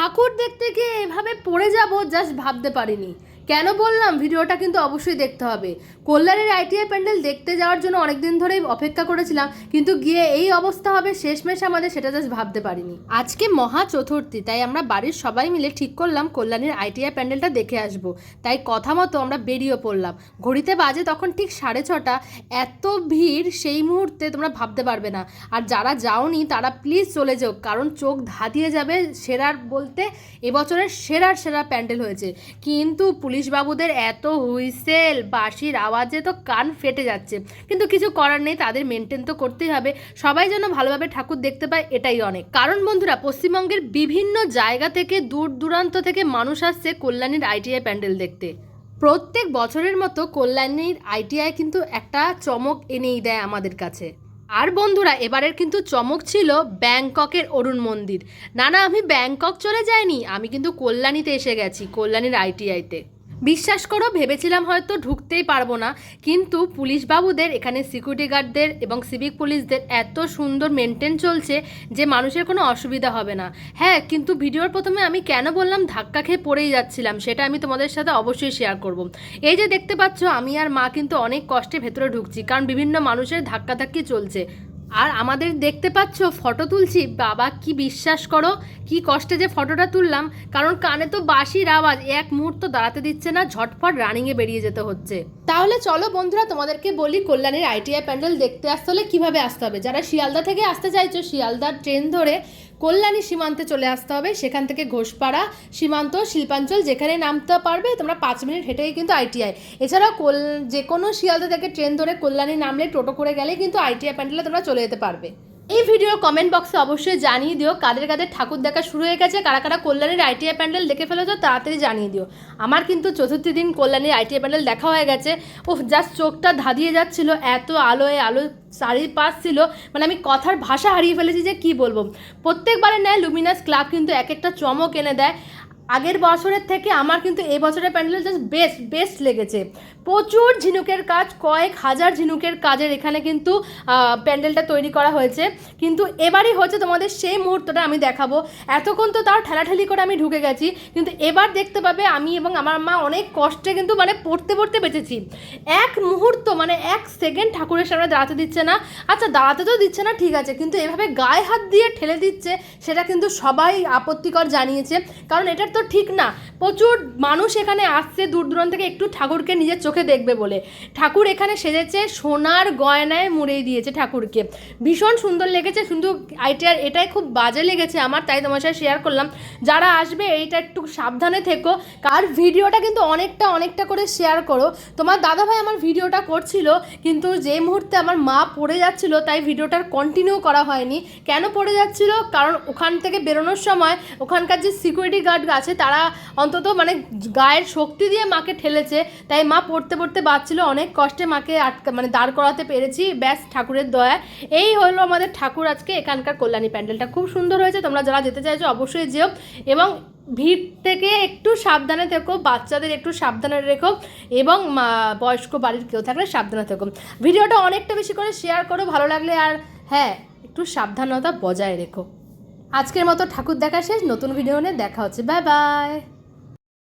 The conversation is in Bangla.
ঠাকুর দেখতে গিয়ে এভাবে পড়ে যাব জাস্ট ভাবতে পারিনি। কেন বললাম? ভিডিওটা কিন্তু অবশ্যই দেখতে হবে। কল্যাণের আইটিআই প্যান্ডেল দেখতে যাওয়ার জন্য অনেকদিন ধরেই অপেক্ষা করেছিলাম, কিন্তু গিয়ে এই অবস্থা হবে, শেষমেশ আমাদের সেটা জাস্ট ভাবতে পারিনি। আজকে মহা চতুর্থী, তাই আমরা বাড়ির সবাই মিলে ঠিক করলাম কল্যাণের আইটিআই প্যান্ডেলটা দেখে আসব। তাই কথা মতো আমরা বেরিয়ে পড়লাম। ঘড়িতে বাজে তখন ঠিক সাড়ে ছটা। এত ভিড়, সেই মুহূর্তে তোমরা ভাবতে পারবে না। আর যারা যাওনি, তারা প্লিজ চলে যাও, কারণ চোখ ধাঁধিয়ে যাবে সেরার বলতে এবছরের সেরার সেরা প্যান্ডেল হয়েছে। কিন্তু পুলিশ বাবুদের এত হুইসেল, বাঁশির আওয়াজে তো কান ফেটে যাচ্ছে। কিন্তু কিছু করার নেই, তাদের মেনটেন তো করতেই হবে। সবাই যেন ভালোভাবে ঠাকুর দেখতে পায়, এটাই অনেক। কারণ বন্ধুরা, পশ্চিমবঙ্গের বিভিন্ন জায়গা থেকে, দূর দূরান্ত থেকে মানুষ আসছে কল্যাণীর আইটিআই প্যান্ডেল দেখতে। প্রত্যেক বছরের মতো কল্যাণীর আইটিআই কিন্তু একটা চমক এনেই দেয় আমাদের কাছে। আর বন্ধুরা, এবারের কিন্তু চমক ছিল ব্যাংককের অরুণ মন্দির। না না, আমি ব্যাংকক চলে যাইনি, আমি কিন্তু কল্যাণীতে এসে গেছি, কল্যাণীর আইটিআইতে বিশ্বাস করো, ভেবেছিলাম হয়তো ঢুকতেই পারব না। কিন্তু পুলিশ বাবুদের এখানে সিকিউরিটি গার্ডদের এবং সিভিক পুলিশদের এত সুন্দর মেনটেন চলছে যে মানুষের কোনো অসুবিধা হবে না। হ্যাঁ কিন্তু ভিডিওর প্রথমে আমি কেন বললাম, ধাক্কা খেয়ে পড়েই যাচ্ছিলাম, সেটা আমি তোমাদের সাথে অবশ্যই শেয়ার করব। এই যে দেখতে পাচ্ছ, আমি আর মা কিন্তু অনেক কষ্টে ভেতরে ঢুকছি, কারণ বিভিন্ন মানুষের ধাক্কাধাক্কি চলছে। আর আমাদের দেখতে পাচ্ছ, ফটো তুলছি। বাবা, কি বিশ্বাস করো, কি কষ্টে যে ফটোটা তুললাম। কারণ কানে তো বাঁশির আওয়াজ এক মুহূর্ত দাঁড়াতে দিচ্ছে না ঝটফট রানিংয়ে বেরিয়ে যেতে হচ্ছে। তাহলে চলো বন্ধুরা, তোমাদেরকে বলি, কল্যাণের আইটিআই প্যান্ডেল দেখতে আসতে হলে কীভাবে আসতে হবে? যারা শিয়ালদা থেকে আসতে চাইছো, শিয়ালদার ট্রেন ধরে কল্যাণী সীমান্তে চলে আসতে হবে। সেখান থেকে ঘোষপাড়া সীমান্ত, শিল্পাঞ্চল, যেখানে নামতে পারবে তোমরা পাঁচ মিনিট হেঁটেই কিন্তু আইটিআই। এছাড়াও কোল যে কোনো শিয়ালদা থেকে ট্রেন ধরে কল্যাণী নামলে টোটো করে গেলে কিন্তু আইটিআই প্যান্ডেলে তোমরা চলে যেতে পারবে। এই ভিডিওর কমেন্ট বক্সে অবশ্যই জানিয়ে দিও কাদের কাদের ঠাকুর দেখা শুরু হয়ে গেছে, কারা কারা কল্যাণীর আইটিআই প্যান্ডেল দেখে ফেলেছো তাড়াতাড়ি জানিয়ে দিও। আমার কিন্তু চতুর্থী দিন কল্যাণীর আইটিআই প্যান্ডেল দেখা হয়ে গেছে। ও জাস্ট চোখটা ধাঁধিয়ে যাচ্ছিল, এত আলোয় আলো চারিপাশ ছিল মানে আমি কথার ভাষা হারিয়ে ফেলেছি যে কি বলব। প্রত্যেকবারের ন্যায় লুমিনাস ক্লাব কিন্তু এক একটা চমক এনে দেয়। আগের বছরের থেকে আমার কিন্তু এই বছরের প্যান্ডেল জাস্ট বেস্ট বেস্ট লেগেছে। প্রচুর ঝিনুকের কাজ, কয়েক হাজার ঝিনুকের কাজের এখানে কিন্তু প্যান্ডেলটা তৈরি করা হয়েছে। কিন্তু এবারই হচ্ছে তোমাদের সেই মুহূর্তটা আমি দেখাবো। এতক্ষণ তো তাও ঠেলাঠেলি করে আমি ঢুকে গেছি, কিন্তু এবার দেখতে পাবে আমি এবং আমার মা অনেক কষ্টে কিন্তু মানে পড়তে পড়তে বেঁচেছি। এক মুহূর্ত মানে এক সেকেন্ড ঠাকুরের সামনে দাঁড়াতে দিচ্ছে না। আচ্ছা দাঁড়াতে তো দিচ্ছে না, ঠিক আছে, কিন্তু এভাবে গায়ে হাত দিয়ে ঠেলে দিচ্ছে, সেটা কিন্তু সবাই আপত্তিকর জানিয়েছে। কারণ এটার তো ঠিক না। প্রচুর মানুষ এখানে আসছে দূর দূরান্ত থেকে একটু ঠাকুরকে নিজের চোখে দেখবে বলে। ঠাকুর এখানে সেজেছে, সোনার গয়নায় মুড়িয়ে দিয়েছে ঠাকুরকে। ভীষণ সুন্দর লেগেছে কিন্তু আইটিআর এটাই খুব বাজে লেগেছে আমার, তাই তোমার সাথে শেয়ার করলাম। যারা আসবে, এইটা একটু সাবধানে থেকো। আর ভিডিওটা কিন্তু অনেকটা অনেকটা করে শেয়ার করো। তোমার দাদাভাই আমার ভিডিওটা করছিল, কিন্তু যে মুহূর্তে আমার মা পড়ে যাচ্ছিল, তাই ভিডিওটার কন্টিনিউ করা হয়নি। কেন পড়ে যাচ্ছিল? কারণ ওখান থেকে বেরোনোর সময় ওখানকার যে সিকিউরিটি গার্ড আছে তারা অন্তত মানে গায়ের শক্তি দিয়ে মাকে ঠেলেছে, তাই মা পড়তে পড়তে বাঁচছিল, অনেক কষ্টে মাকে আটকা মানে দাঁড় করাতে পেরেছি, ব্যাস ঠাকুরের দয়া এই হলো আমাদের ঠাকুর আজকে এখানকার কল্যাণী প্যান্ডেলটা। খুব সুন্দর হয়েছে, তোমরা যারা যেতে চাইছো অবশ্যই যেও, এবং ভিড় থেকে একটু সাবধানে থেকো, বাচ্চাদের একটু সাবধানে রেখো, এবং বয়স্ক বাড়ির কেউ থাকলে সাবধানে থেকো। ভিডিওটা অনেকটা বেশি করে শেয়ার করো, ভালো লাগলে আর হ্যাঁ একটু সাবধানতা বজায় রেখো। আজকের মতো ঠাকুর দেখা শেষ। নতুন ভিডিও নিয়ে দেখা হচ্ছে। Bye bye